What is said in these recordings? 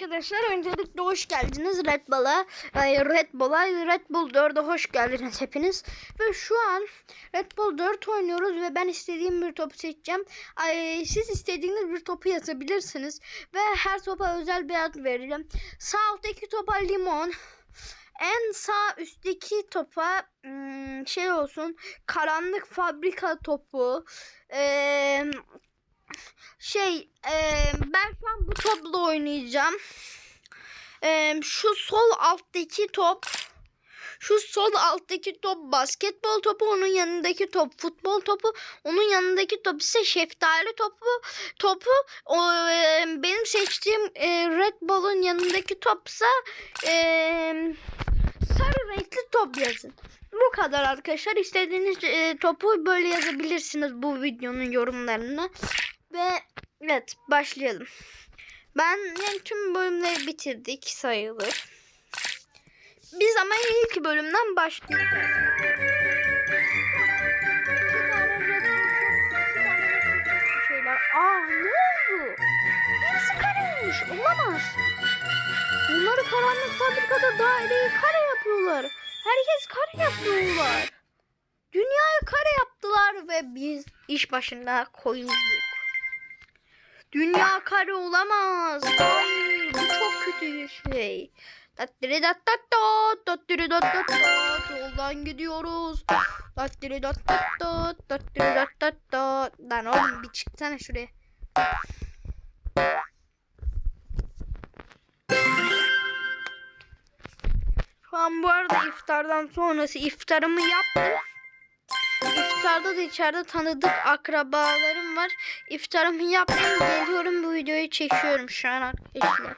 arkadaşlar öncelikle hoş geldiniz Red Bull'a. Red Bull'a Red Bull 4'e hoş geldiniz hepiniz. Ve şu an Red Bull 4 oynuyoruz ve ben istediğim bir topu seçeceğim. Siz istediğiniz bir topu yazabilirsiniz. Ve her topa özel bir ad vereceğim. Sağ alttaki topa limon. En sağ üstteki topa hmm, şey olsun karanlık fabrika topu. Eee şey e, ben şu an bu topla oynayacağım. E, şu sol alttaki top şu sol alttaki top basketbol topu, onun yanındaki top futbol topu, onun yanındaki top ise şeftali topu. Topu o, e, benim seçtiğim e, Red Bull'un yanındaki topsa e, sarı renkli top yazın. Bu kadar arkadaşlar. İstediğiniz e, topu böyle yazabilirsiniz bu videonun yorumlarına. Ve evet başlayalım. Ben yani tüm bölümleri bitirdik sayılır. Biz ama ilk bölümden başlıyoruz. Aa ne oldu? Birisi kareymiş. Olamaz. Bunları karanlık fabrikada daireyi kare yapıyorlar. Herkes kare yapıyorlar. Dünyayı kare yaptılar ve biz iş başında koyulduk. Dünya kare olamaz. Hayır, bu çok kötü bir şey. Tattiri dat tat tat, tattiri dat tat tat. Yoldan gidiyoruz. Tattiri dat tat tat, tattiri dat tat tat. Lan oğlum bir çıksana şuraya. Şu an bu arada iftardan sonrası iftarımı yaptım. İftarda da içeride tanıdık akrabalarım var. İftarımı yaptım. Geliyorum bu videoyu çekiyorum şu an arkadaşlar.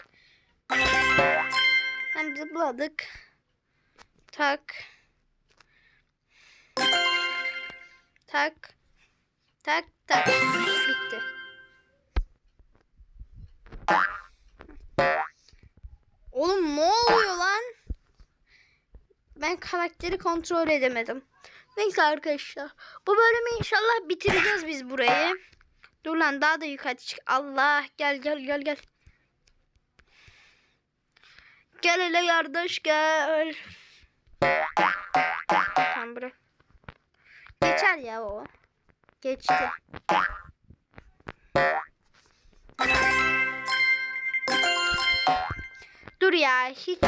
Hem zıpladık. Tak. Tak. Tak tak. Bitti. Oğlum ne oluyor lan? Ben karakteri kontrol edemedim. Neyse arkadaşlar. Bu bölümü inşallah bitireceğiz biz burayı. Dur lan daha da yukarı çık. Allah gel gel gel gel. Gel hele yardaş gel. Tamam bırak. Geçer ya o. Geçti. Dur ya hiç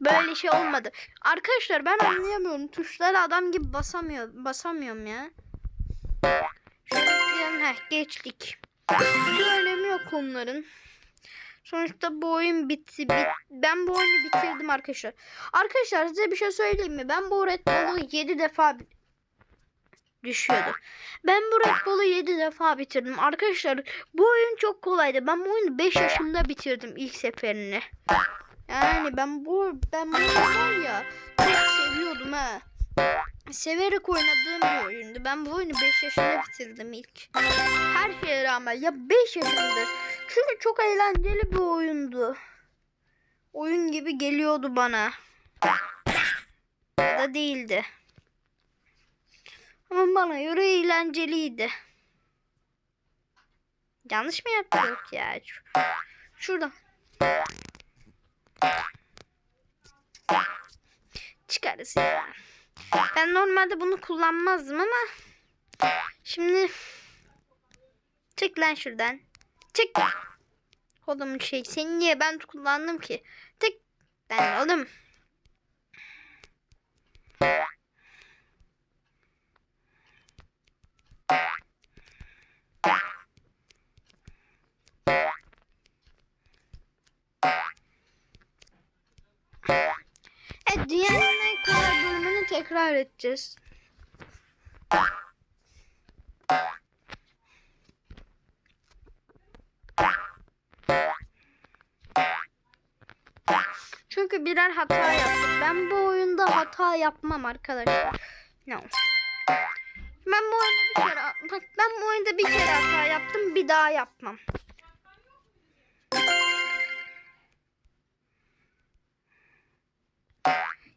Böyle şey olmadı. Arkadaşlar ben anlayamıyorum. Tuşlara adam gibi basamıyor. Basamıyorum ya. Diyelim. Heh, geçtik. Bir önemi yok onların. Sonuçta bu oyun bitti. Bit ben bu oyunu bitirdim arkadaşlar. Arkadaşlar size bir şey söyleyeyim mi? Ben bu Red Bull'u 7 defa düşüyordu. Ben bu Red Bull'u 7 defa bitirdim. Arkadaşlar bu oyun çok kolaydı. Ben bu oyunu 5 yaşında bitirdim ilk seferini. Yani ben bu ben bu var ya çok seviyordum ha. Severek oynadığım bir oyundu. Ben bu oyunu 5 yaşında bitirdim ilk. Her şeye rağmen ya 5 yaşındır. Çünkü çok eğlenceli bir oyundu. Oyun gibi geliyordu bana. Ya da değildi. Ama bana göre eğlenceliydi. Yanlış mı yaptık ya? Şurada. Çıkarız ya. Ben normalde bunu kullanmazdım ama şimdi çık lan şuradan. Çık. Oğlum şey seni niye ben kullandım ki? Tık. Ben oğlum. Tekrar edeceğiz. Çünkü birer hata yaptık. Ben bu oyunda hata yapmam arkadaşlar. No. Ben bu oyunda bir kere bak ben bu oyunda bir kere hata yaptım. Bir daha yapmam.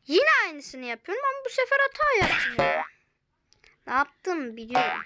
Yine aynısını yapıyorum ama bu sefer hata yaptım. ya. Ne yaptım biliyorum.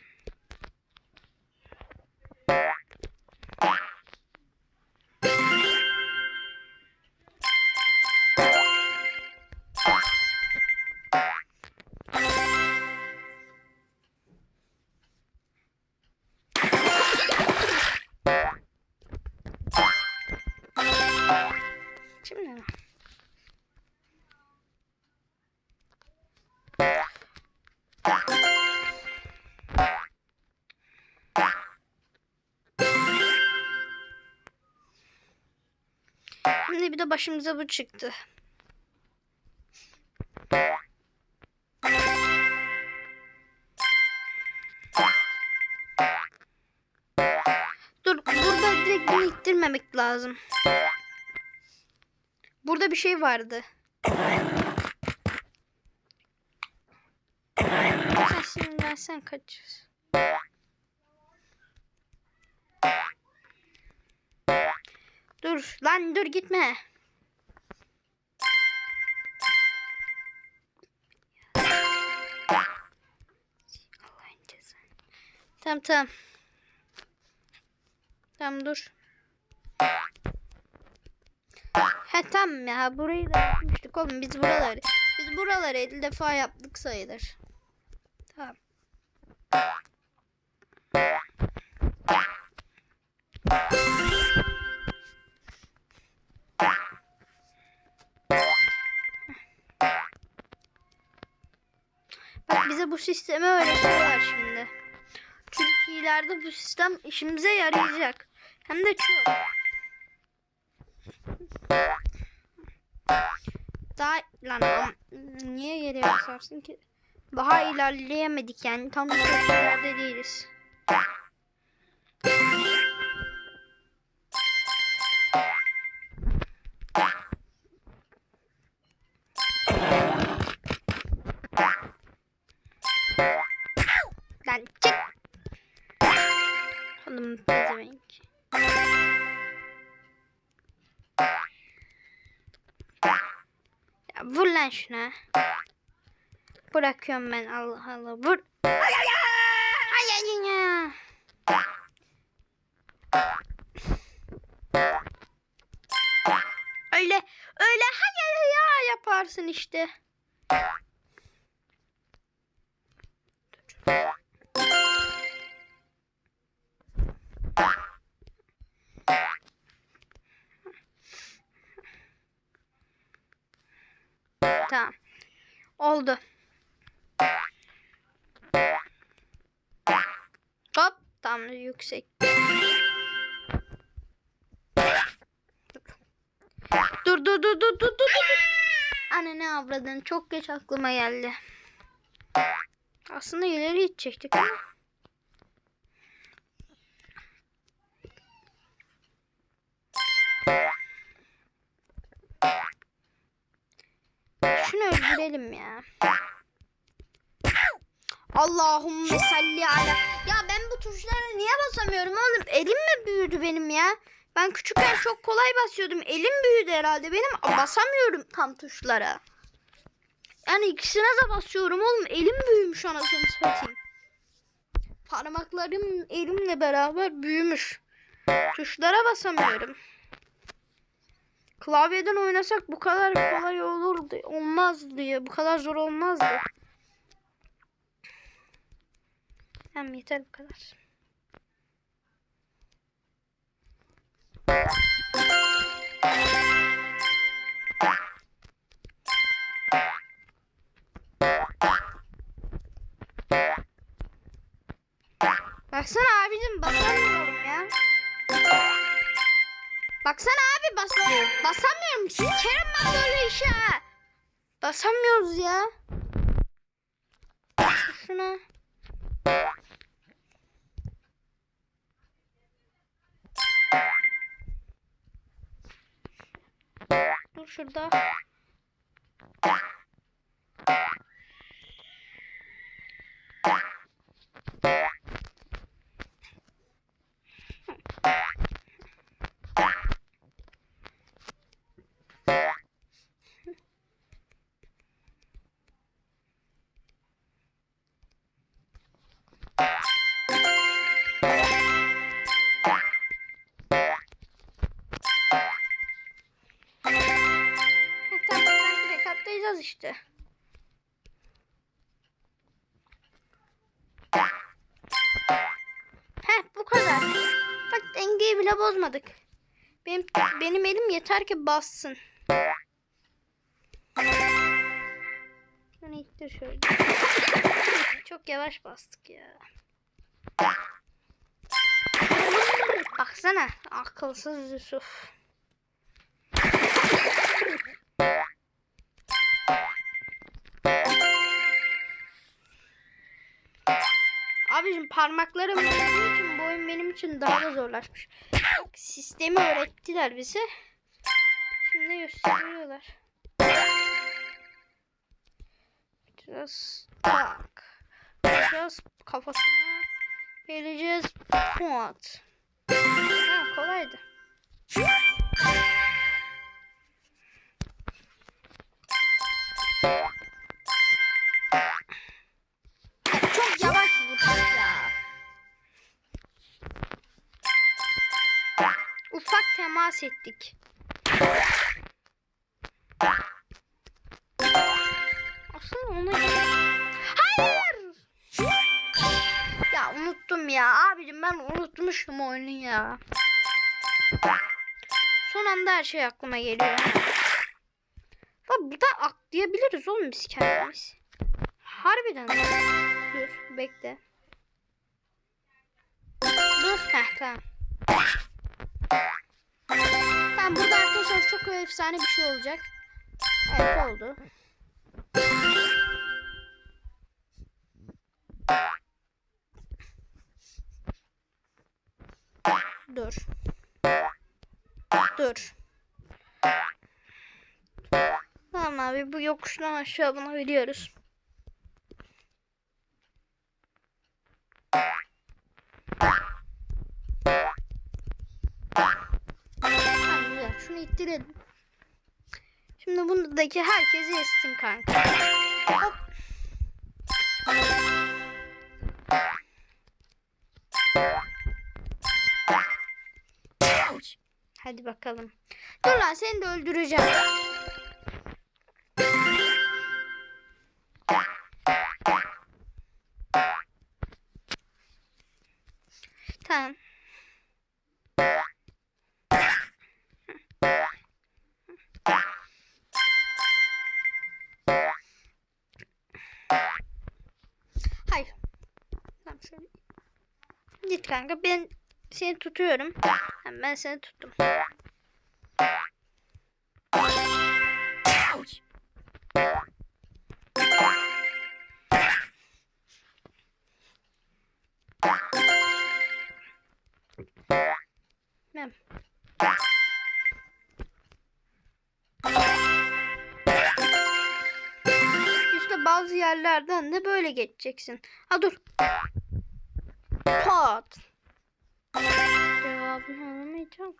Şimdi bir de başımıza bu çıktı. Dur burada direkt bunu ittirmemek lazım. Burada bir şey vardı. Sen sinirlensen kaçacağız. Dur lan dur gitme. Tamam tamam. Tamam dur. He tamam ya burayı da yapmıştık oğlum biz buraları biz buraları 50 defa yaptık sayılır. Bak bize bu sistemi öğretiyorlar şimdi. Çünkü ileride bu sistem işimize yarayacak. Hem de çok. Daha lan niye geriye basarsın ki? Daha ilerleyemedik yani tam ileride değiliz. Hanım pezevenk. Ya vur lan şuna. Bırakıyorum ben Allah Allah vur. Ay ay ay. Ay ay ay. Öyle öyle hay hay ya yaparsın işte. Tamam. Oldu. Hop. Tam yüksek. Dur dur dur dur dur dur dur. Anne ne avradın çok geç aklıma geldi. Aslında ileri gidecektik ama. Öldürelim ya. Allahümme salli ala. Ya ben bu tuşlara niye basamıyorum oğlum? Elim mi büyüdü benim ya? Ben küçükken çok kolay basıyordum. Elim büyüdü herhalde benim. Basamıyorum tam tuşlara. Yani ikisine de basıyorum oğlum. Elim büyümüş anasını satayım. Parmaklarım elimle beraber büyümüş. Tuşlara basamıyorum. Klavyeden oynasak bu kadar kolay olurdu. Olmaz diye. Bu kadar zor olmazdı. Tamam yeter bu kadar. Basamıyorum. Sikerim ben böyle işe. Basamıyoruz ya. Şuna. Dur şurada. Dengeyi bile bozmadık. Benim benim elim yeter ki bassın. Şunu ittir şöyle. Çok yavaş bastık ya. Baksana akılsız Yusuf. Abicim parmaklarım oyun benim için daha da zorlaşmış. Sistemi öğrettiler bize. Şimdi gösteriyorlar. Biraz tak. Biraz kafasına vereceğiz. Pot. Ha, kolaydı. Ufak temas ettik. Aslında ona Hayır! Ya unuttum ya. Abicim ben unutmuşum oyunu ya. Son anda her şey aklıma geliyor. Bak burada atlayabiliriz oğlum biz kendimiz. Harbiden. Dur bekle. Dur. Heh tamam. Tamam burada arkadaşlar çok efsane bir şey olacak. Evet oldu. Dur. Dur. Tamam abi bu yokuştan aşağı bunu biliyoruz. İttirelim. Şimdi bundaki herkesi ezsin kanka. Hop. Hadi bakalım. Dur lan seni de öldüreceğim. Tamam. Kanka ben seni tutuyorum. Ben seni tuttum. Tamam. İşte bazı yerlerden de böyle geçeceksin. Ha dur. Pat. Cevabını alamayacağım.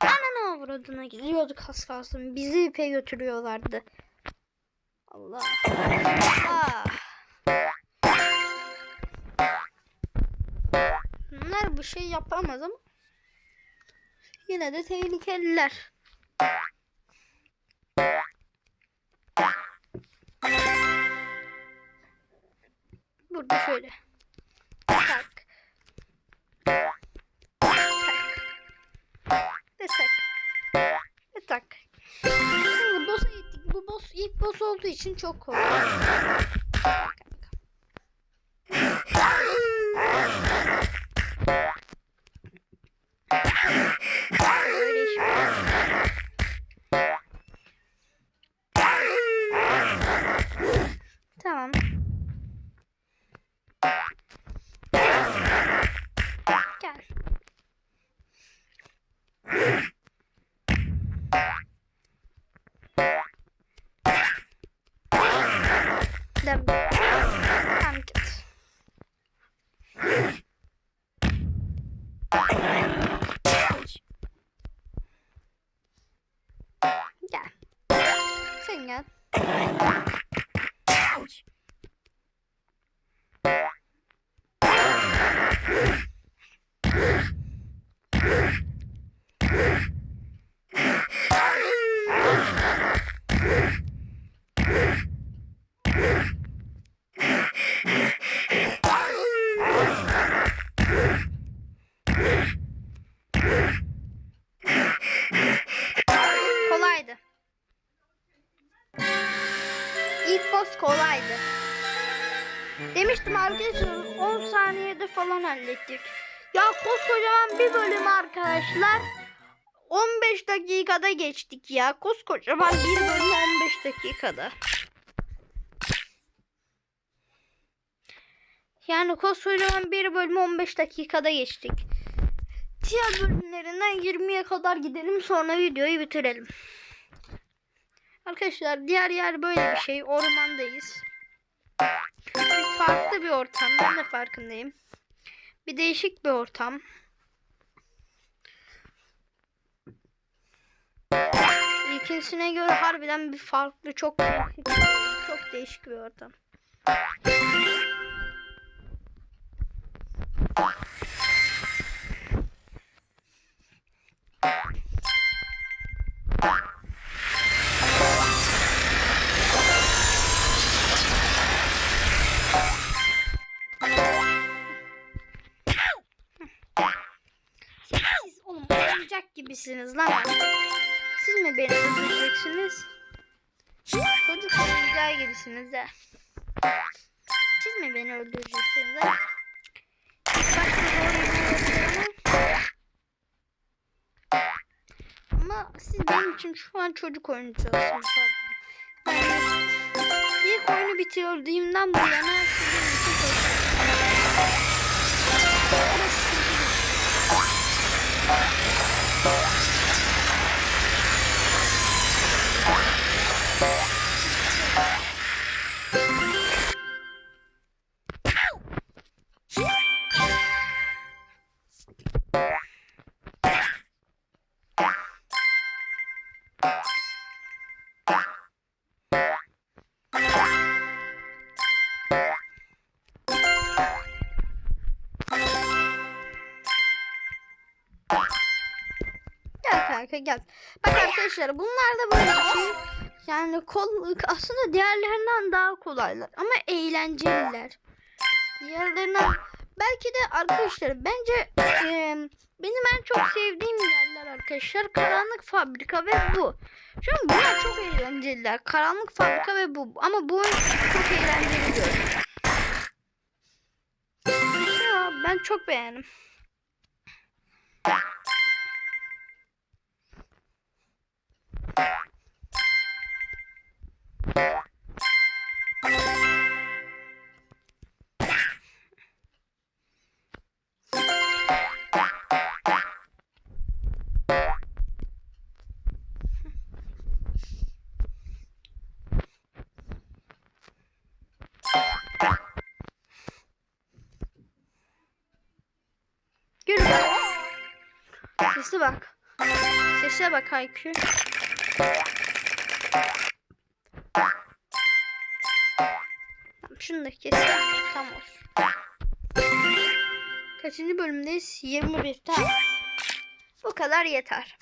Ananı avradına gidiyorduk az kalsın. Bizi ipe götürüyorlardı. Allah. Allah. Bunlar bu şey yapamaz ama yine de tehlikeliler. Burada şöyle. Boss olduğu için çok kolay. Hallettik. Ya koskocaman bir bölüm arkadaşlar. 15 dakikada geçtik ya. Koskocaman bir bölüm 15 dakikada. Yani koskocaman bir bölümü 15 dakikada geçtik. Diğer bölümlerinden 20'ye kadar gidelim sonra videoyu bitirelim. Arkadaşlar diğer yer böyle bir şey. Ormandayız. Farklı bir ortam. Ben de farkındayım. Bir değişik bir ortam. İlkincine göre harbiden bir farklı, çok değişik, çok değişik bir ortam. Gibisiniz lan. Siz mi beni öldüreceksiniz? Çocuk oyuncağı gibisiniz ha. Siz mi beni öldüreceksiniz ha? Ama siz benim için şu an çocuk pardon. Yani ilk oyunu bitirdiğimden bu yana sizin için çocuk Gel kanka gel. Bak arkadaşlar bunlar da böyle bir şey. Yani kol aslında diğerlerinden daha kolaylar ama eğlenceliler. Diğerlerinden belki de arkadaşlar bence e, benim en çok sevdiğim yerler arkadaşlar karanlık fabrika ve bu. Çünkü bunlar çok eğlenceliler. Karanlık fabrika ve bu. Ama bu çok eğlenceli. Ya, ben çok beğendim. Sese bak. Sese bak IQ. Tamam, şunu da keselim. Tam olsun. Kaçıncı bölümdeyiz? 21. Tamam. Bu kadar yeter.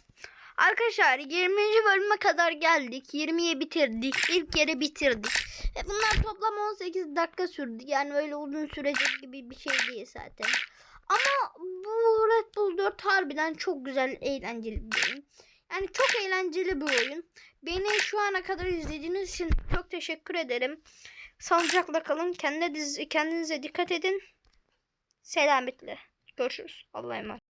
Arkadaşlar 20. bölüme kadar geldik. 20'ye bitirdik. İlk yeri bitirdik. Ve bunlar toplam 18 dakika sürdü. Yani öyle uzun sürecek gibi bir şey değil zaten. Ama Bull 4 harbiden çok güzel, eğlenceli bir oyun. Yani çok eğlenceli bir oyun. Beni şu ana kadar izlediğiniz için çok teşekkür ederim. Sağlıcakla kalın. Kendinize, kendinize dikkat edin. Selametle. Görüşürüz. Allah'a emanet.